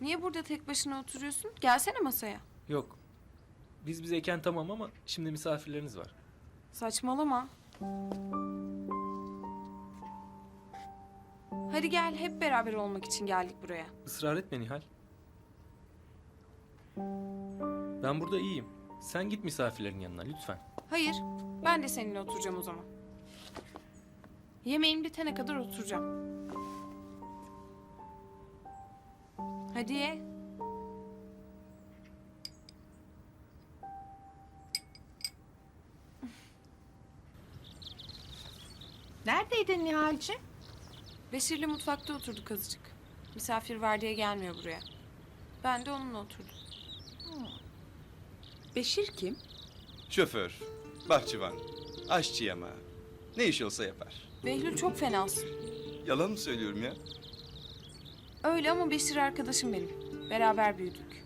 Niye burada tek başına oturuyorsun? Gelsene masaya. Yok. Biz bizeyken tamam ama şimdi misafirleriniz var. Saçmalama. Hadi gel hep beraber olmak için geldik buraya. Israr etme Nihal. Ben burada iyiyim. Sen git misafirlerin yanına lütfen. Hayır, ben de seninle oturacağım o zaman. Yemeğin bitene kadar oturacağım. Hadi ye. Neredeydin Nihal'ciğim? Beşir'le mutfakta oturduk azıcık. Misafir var diye gelmiyor buraya. Ben de onunla oturdum. Beşir kim? Şoför, bahçıvan, aşçı yama. Ne iş olsa yapar. Behlül çok fenasın. Yalan mı söylüyorum ya? Öyle ama Beşir arkadaşım benim. Beraber büyüdük.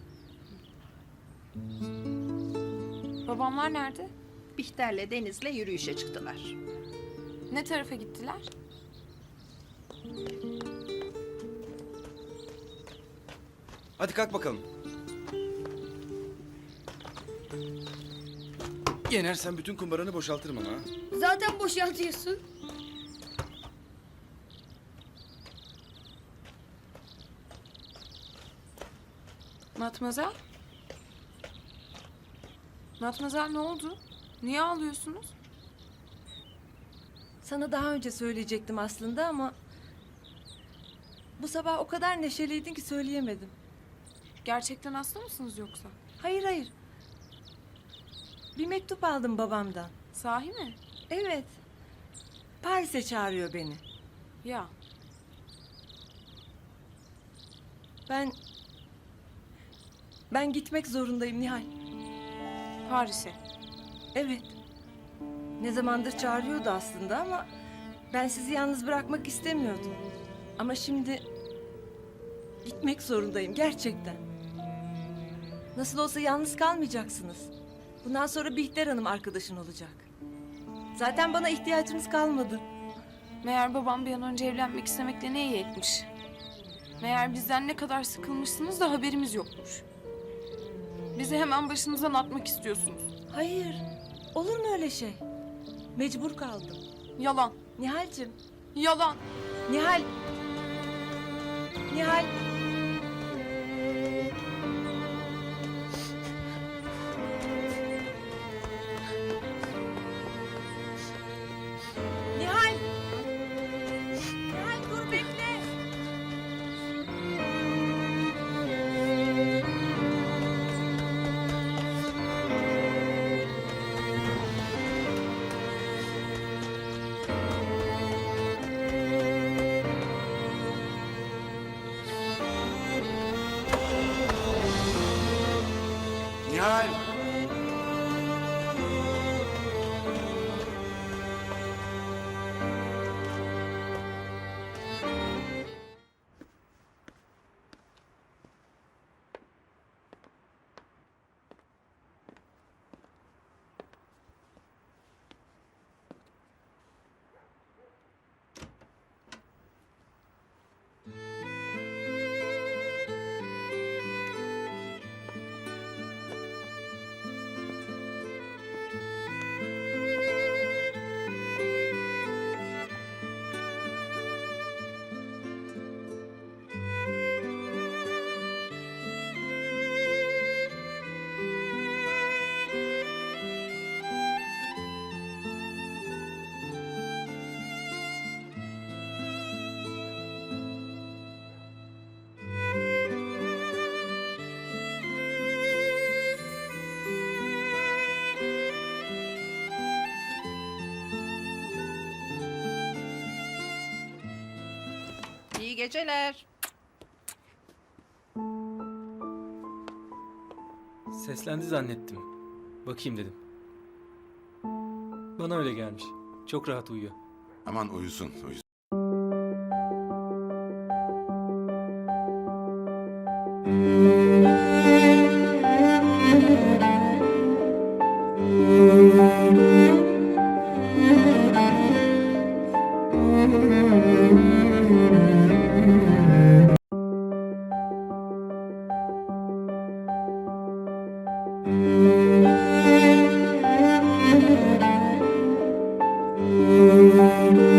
Babamlar nerede? Bihter'le Deniz'le yürüyüşe çıktılar. Ne tarafa gittiler? Hadi kalk bakalım. Yenersen bütün kumbaranı boşaltırım ama. ha. Zaten boşaltıyorsun. Matmazel? Matmazel ne oldu? Niye ağlıyorsunuz? Sana daha önce söyleyecektim aslında ama... Bu sabah o kadar neşeliydin ki söyleyemedim. Gerçekten hasta mısınız yoksa? Hayır hayır. Bir mektup aldım babamdan. Sahi mi? Evet. Paris'e çağırıyor beni. Ya Ben... Ben gitmek zorundayım Nihal. Paris'e. Evet. Ne zamandır çağırıyordu aslında ama... Ben sizi yalnız bırakmak istemiyordum. Ama şimdi... Gitmek zorundayım gerçekten. Nasıl olsa yalnız kalmayacaksınız. Bundan sonra Bihter Hanım arkadaşın olacak. Zaten bana ihtiyacınız kalmadı. Meğer babam bir an önce evlenmek istemekle ne iyi etmiş. Meğer bizden ne kadar sıkılmışsınız da haberimiz yokmuş. Bizi hemen başınızdan atmak istiyorsunuz. Hayır. Olur mu öyle şey? Mecbur kaldım. Yalan. Nihal'cim. Yalan. Nihal. Nihal. Nihal! Geceler. Seslendi zannettim. Bakayım dedim. Bana öyle gelmiş. Çok rahat uyuyor. Aman uyusun, uyusun. Música